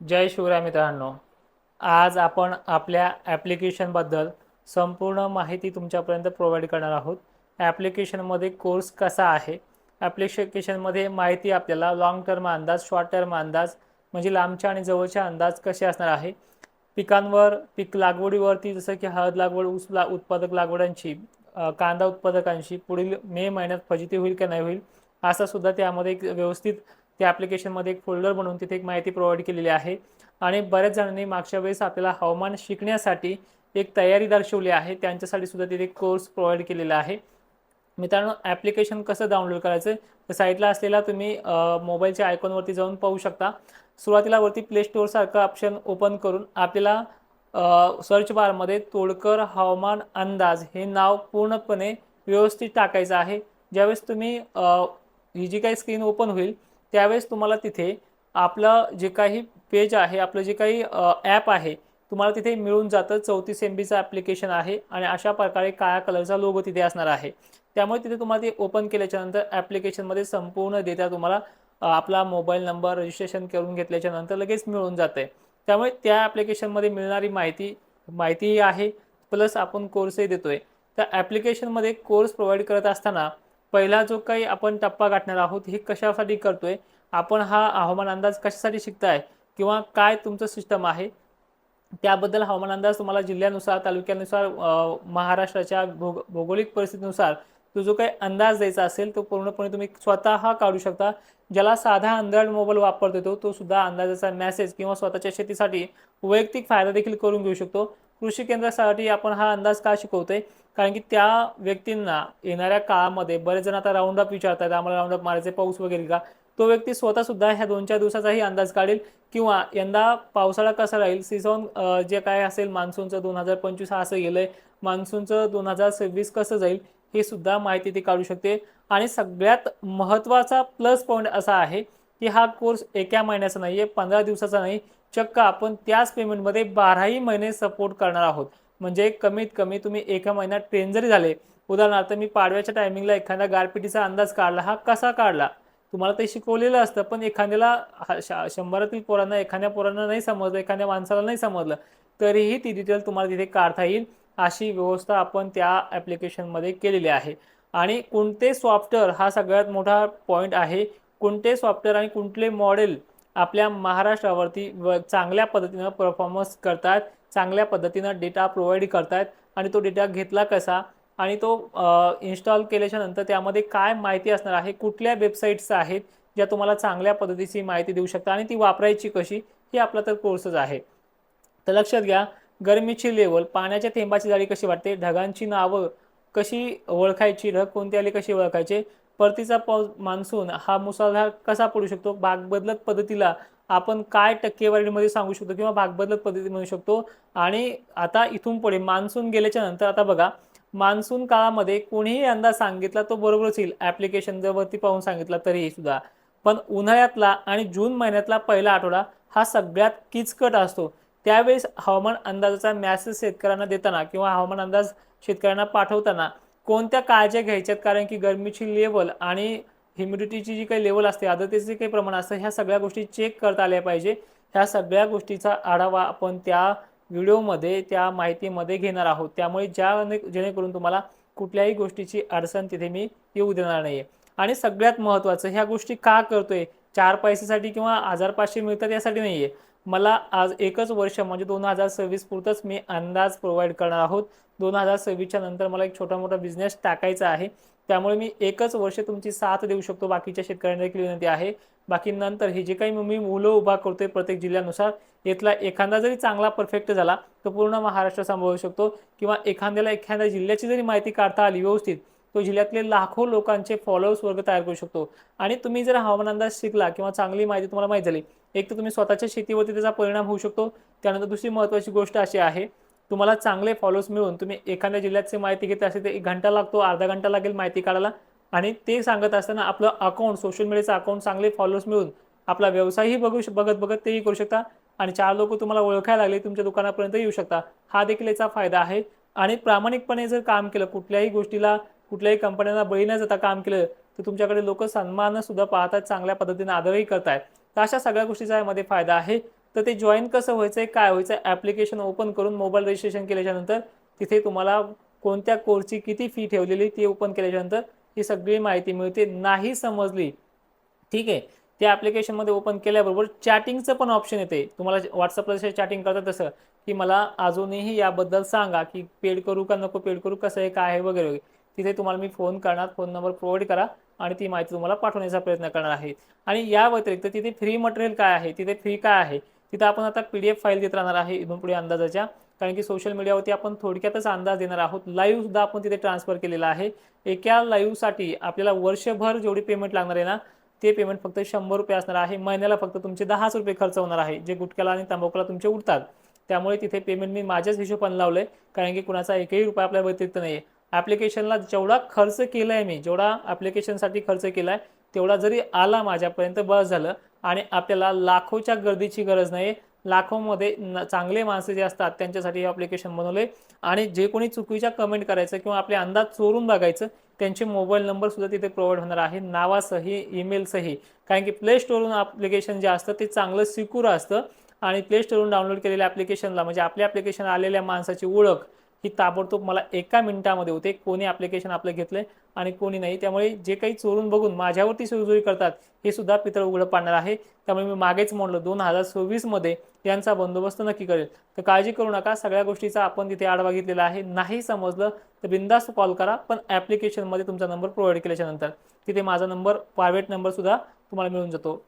जय शिवराय मित्रांनो. आज आपण आपल्या ॲप्लिकेशनबद्दल संपूर्ण माहिती तुमच्यापर्यंत प्रोव्हाइड करणार आहोत. ॲप्लिकेशनमध्ये कोर्स कसा आहे? ॲप्लिकेशनमध्ये माहिती आपल्याला लाँग टर्म अंदाज शॉर्ट टर्म अंदाज म्हणजे लांबच्या आणि जवळच्या अंदाज कसे असणार आहे? पिकांवर पीक लागवडीवरती जसं की हळद लागवड ऊस ला उत्पादक लागवडांची कांदा उत्पादकांशी पुढील मे महिन्यात फजिती होईल का नाही होईल असा सुद्धा त्यामध्ये एक व्यवस्थित त्या ॲप्लिकेशनमध्ये एक फोल्डर बनवून तिथे एक माहिती प्रोव्हाइड केलेली आहे. आणि बऱ्याच जणांनी मागच्या वेळेस आपल्याला हवामान शिकण्यासाठी एक तयारी दर्शवली आहे. त्यांच्यासाठी सुद्धा तिथे कोर्स प्रोव्हाइड केलेला आहे. मित्रांनो ॲप्लिकेशन कसं डाउनलोड करायचं? तर साईटला असलेला तुम्ही मोबाईलच्या आयकॉनवरती जाऊन पाहू शकता. सुरुवातीला वरती प्ले स्टोअरसारखं ऑप्शन ओपन करून आपल्याला सर्च बारमध्ये तोडकर हवामान अंदाज हे नाव पूर्णपणे व्यवस्थित टाकायचं आहे. ज्यावेळेस तुम्ही ही जी काही स्क्रीन ओपन होईल त्यावेळेस तुम्हाला तिथे आपलं जे काही पेज आहे आपलं जे काही ॲप आहे तुम्हाला तिथे मिळून जातं. चौतीस एम बीचं ॲप्लिकेशन आहे आणि अशा प्रकारे काळ्या कलरचा लोगो तिथे असणार आहे. त्यामुळे तिथे तुम्हाला ते ओपन केल्याच्यानंतर ॲप्लिकेशनमध्ये संपूर्ण डेटा तुम्हाला आपला मोबाईल नंबर रजिस्ट्रेशन करून घेतल्याच्या नंतर लगेच मिळून जाते त्यामुळे त्या ॲप्लिकेशनमध्ये मिळणारी माहिती माहितीही आहे. प्लस आपण कोर्सही देतोय. त्या ॲप्लिकेशनमध्ये कोर्स प्रोव्हाइड करत असताना पहिला जो काही आपण टप्पा गाठणार आहोत हे कशासाठी करतोय? आपण हा हवामान अंदाज कशासाठी शिकताय? किंवा काय तुमचं सिस्टम आहे? त्याबद्दल हवामान अंदाज तुम्हाला जिल्ह्यानुसार तालुक्यानुसार महाराष्ट्राच्या भोग भौगोलिक परिस्थितीनुसार तो जो काही अंदाज द्यायचा असेल तो पूर्णपणे तुम्ही स्वतः काढू शकता. ज्याला साधा अँड्रॉइड मोबाईल वापरतो तो सुद्धा अंदाजाचा मेसेज किंवा स्वतःच्या शेतीसाठी वैयक्तिक फायदा देखील करून घेऊ शकतो. कृषी केंद्रासाठी आपण हा अंदाज का शिकवतोय? कारण की त्या व्यक्तींना येणाऱ्या काळामध्ये बरेच जण आता राऊंड अप विचारतात आम्हाला राऊंड अप मारायचे पाऊस वगैरे का? तो व्यक्ती स्वतः सुद्धा ह्या दोन चार दिवसाचाही अंदाज काढेल किंवा यंदा पावसाळा कसा राहील? सीझन जे काय असेल मान्सूनचं दोन हजार पंचवीस हा असं गेलंय. मान्सूनचं दोन हजार सव्वीस कसं जाईल हे सुद्धा माहिती ती काढू शकते. आणि सगळ्यात महत्त्वाचा प्लस पॉईंट असा आहे की हा कोर्स एका महिन्याचा नाही आहे पंधरा दिवसाचा नाही चक्क आपण त्याच पेमेंटमध्ये बाराही महिने सपोर्ट करणार आहोत. म्हणजे कमीत कमी तुम्ही एका महिन्यात ट्रेन जरी झाले उदाहरणार्थ मी पाडव्याच्या टायमिंगला एखाद्या गारपिटीचा अंदाज काढला हा कसा काढला? तुम्हाला ते शिकवलेलं असतं पण एखाद्याला शंभरातील पोरांना एखाद्या पोरांना नाही समजलं एखाद्या माणसाला नाही समजलं तरीही ती डिटेल तुम्हाला तिथे काढता येईल अशी व्यवस्था आपण त्या ॲप्लिकेशनमध्ये केलेली आहे. आणि कोणते सॉफ्टवेअर हा सगळ्यात मोठा पॉईंट आहे कोणते सॉफ्टवेअर आणि कुठले मॉडेल आपल्या महाराष्ट्रावरती व चांगल्या पद्धतीनं परफॉर्मन्स करतात चांगल्या पद्धतीनं डेटा प्रोव्हाइड करतात आणि तो डेटा घेतला कसा आणि तो इन्स्टॉल केल्याच्यानंतर त्यामध्ये काय माहिती असणार आहे कुठल्या वेबसाईट्स आहेत ज्या तुम्हाला चांगल्या पद्धतीची माहिती देऊ शकता आणि ती वापरायची कशी हे आपला तर कोर्सच आहे. तर लक्षात घ्या गरमीची लेवल पाण्याच्या थेंबाची जाळी कशी वाटते ढगांची नावं कशी ओळखायची ढग कोणते आले कशी ओळखायचे परतीचा पाऊस मान्सून हा मुसळधार कसा पडू शकतो? भाग बदलत पद्धतीला आपण काय टक्केवारीमध्ये सांगू शकतो किंवा भाग बदलत पद्धती म्हणू शकतो? आणि आता इथून पुढे मान्सून गेल्याच्यानंतर आता बघा मान्सून काळामध्ये कोणीही अंदाज सांगितला तो बरोबरच येईल. ॲप्लिकेशन जर वरती पाहून सांगितला तरीही सुद्धा. पण उन्हाळ्यातला आणि जून महिन्यातला पहिला आठवडा हा सगळ्यात किचकट असतो. त्यावेळेस हवामान अंदाजाचा मॅसेज शेतकऱ्यांना देताना किंवा हवामान अंदाज शेतकऱ्यांना पाठवताना कोणत्या काळज्या घ्यायच्यात? कारण की गरमीची लेवल आणि ह्युमिडिटीची जी काही लेवल असते आर्द्रतेचे जे काही प्रमाण असतं ह्या सगळ्या गोष्टी चेक करता आल्या पाहिजे. ह्या सगळ्या गोष्टीचा आढावा आपण त्या व्हिडिओमध्ये त्या माहितीमध्ये घेणार आहोत. त्यामुळे ज्या जेणेकरून तुम्हाला कुठल्याही गोष्टीची अडचण तिथे मी येऊ देणार नाही आणि सगळ्यात महत्त्वाचं ह्या गोष्टी का करतोय? चार पैशासाठी किंवा हजार पाचशे मिळतात यासाठी नाही आहे मला आज एकच वर्ष म्हणजे दोन हजार सव्वीस पुरतंच मी अंदाज प्रोव्हाइड करणार आहोत. दोन हजार सव्वीसच्या नंतर मला एक छोटा मोठा बिझनेस टाकायचा आहे. त्यामुळे मी एकच वर्ष तुमची साथ देऊ शकतो. बाकीच्या शेतकऱ्यांना देखील विनंती आहे. बाकी नंतर हे जे काही मी मुलं उभा करतोय प्रत्येक जिल्ह्यानुसार यातला एखादा जरी चांगला परफेक्ट झाला तर पूर्ण महाराष्ट्र सांभाळू शकतो. किंवा एखाद्याला एखाद्या जिल्ह्याची जरी माहिती काढता आली व्यवस्थित तो जिल्ह्यातले लाखो लोकांचे फॉलोअर्स वर्ग तयार करू शकतो. आणि तुम्ही जर हवामान अंदाज शिकला किंवा चांगली माहिती तुम्हाला माहिती झाली एक तर तुम्ही स्वतःच्या शेतीवरती त्याचा परिणाम होऊ शकतो. त्यानंतर दुसरी महत्त्वाची गोष्ट अशी आहे तुम्हाला चांगले फॉलोअर्स मिळून तुम्ही एखाद्या जिल्ह्याची माहिती घेत असेल तर एक घंटा लागतो अर्धा घंटा लागेल माहिती काढायला. आणि ते सांगत असताना आपलं अकाउंट सोशल मीडियाचं अकाउंट चांगले फॉलोअर्स मिळून आपला व्यवसायही बघू बघत बघत तेही करू शकता. आणि चार लोक तुम्हाला ओळखायला लागले तुमच्या दुकानापर्यंत येऊ शकता. हा देखील याचा फायदा आहे. आणि प्रामाणिकपणे जर काम केलं कुठल्याही गोष्टीला कुठल्याही कंपन्यांना बळी न जाता काम केलं तर तुमच्याकडे लोक सन्मान सुद्धा पाहतात चांगल्या पद्धतीने आदरही करतायत. तर अशा सगळ्या गोष्टीचा यामध्ये फायदा आहे. तर ते जॉईन कसं व्हायचं आहे काय व्हायचं आहे ॲप्लिकेशन ओपन करून मोबाईल रजिस्ट्रेशन केल्याच्यानंतर तिथे तुम्हाला कोणत्या कोर्सची किती फी ठेवलेली ती ओपन केल्याच्यानंतर ही सगळी माहिती मिळते. नाही समजली ठीक आहे ते ॲप्लिकेशनमध्ये ओपन केल्याबरोबर चॅटिंगचं पण ऑप्शन येते. तुम्हाला व्हॉट्सअपला जसे चॅटिंग करतात तसं की मला अजूनही याबद्दल सांगा की पेड करू का नको पेड करू कसं आहे काय आहे वगैरे वगैरे. तिथे तुम्हाला मी फोन करणार फोन नंबर प्रोव्हाइड करा आणि ती माहिती तुम्हाला पाठवण्याचा प्रयत्न करणार आहे. आणि या व्यतिरिक्त तिथे फ्री मटेरियल काय आहे तिथे फ्री काय आहे तिथं आपण आता पी डी एफ फाईल देत राहणार आहे इथून पुढे अंदाजाच्या. कारण की सोशल मीडियावरती आपण थोडक्यातच अंदाज देणार आहोत. लाईव्ह सुद्धा आपण तिथे ट्रान्सफर केलेला आहे. एका लाईव्हसाठी आपल्याला वर्षभर जेवढी पेमेंट लागणार आहे ना ते पेमेंट फक्त शंभर रुपये असणार आहे. महिन्याला फक्त तुमचे दहाच रुपये खर्च होणार आहे जे गुटख्याला आणि तंबाखूला तुमचे उडतात त्यामुळे तिथे पेमेंट मी माझ्याच हिशोबाने लावलं आहे कारण की कुणाचा एकही रुपया आपल्या व्यतिरिक्त नाही आहे ॲप्लिकेशनला जेवढा खर्च केला आहे मी जेवढा ॲप्लिकेशनसाठी खर्च केला आहे तेवढा जरी आला माझ्यापर्यंत बस झालं आणि आपल्याला लाखोच्या गर्दीची गरज नाही लाखोमध्ये न- चांगले माणसं जे असतात त्यांच्यासाठी हे ॲप्लिकेशन बनवले आणि जे कोणी चुकीच्या कमेंट करायचं किंवा आपले अंदाज चोरून बघायचं त्यांचे मोबाईल नंबर सुद्धा तिथे प्रोव्हाइड होणार आहे. नावासही ईमेलसही कारण की प्ले स्टोरवरून ॲप्लिकेशन जे असतं ते चांगलं सिक्युर असतं. आणि प्ले स्टोरवरून डाउनलोड केलेल्या ॲप्लिकेशनला म्हणजे आपल्या ॲप्लिकेशन आलेल्या माणसाची ओळख ही ताबडतोब मला एका मिनिटामध्ये होते. कोणी ॲप्लिकेशन आपलं घेतलं आणि कोणी नाही. त्यामुळे जे काही चोरून बघून माझ्यावरती सुरसुरी करतात हे सुद्धा पितळ उघडं पाडणार आहे. त्यामुळे मी मागेच म्हणलं दोन हजार सव्वीसमध्ये यांचा बंदोबस्त नक्की करेल. तर काळजी करू नका. सगळ्या गोष्टीचा आपण तिथे आढावा घेतलेला आहे. नाही समजलं तर बिंदास्त कॉल करा पण ॲप्लिकेशनमध्ये तुमचा नंबर प्रोव्हाइड केल्याच्यानंतर. तिथे माझा नंबर प्रायव्हेट नंबर सुद्धा तुम्हाला मिळून जातो.